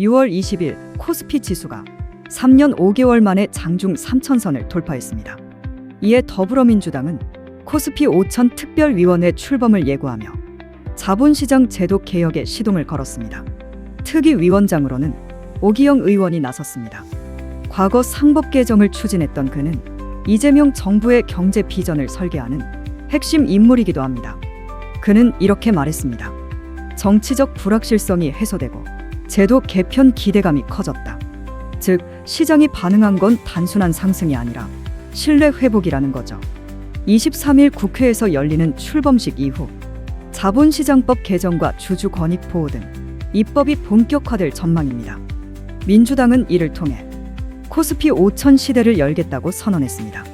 6월 20일 코스피 지수가 3년 5개월 만에 장중 3천선을 돌파했습니다. 이에 더불어민주당은 코스피 5천 특별위원회 출범을 예고하며 자본시장 제도 개혁에 시동을 걸었습니다. 특위위원장으로는 오기영 의원이 나섰습니다. 과거 상법 개정을 추진했던 그는 이재명 정부의 경제 비전을 설계하는 핵심 인물이기도 합니다. 그는 이렇게 말했습니다. 정치적 불확실성이 해소되고 제도 개편 기대감이 커졌다. 즉, 시장이 반응한 건 단순한 상승이 아니라 신뢰 회복이라는 거죠. 23일 국회에서 열리는 출범식 이후 자본시장법 개정과 주주 권익 보호 등 입법이 본격화될 전망입니다. 민주당은 이를 통해 코스피 5천 시대를 열겠다고 선언했습니다.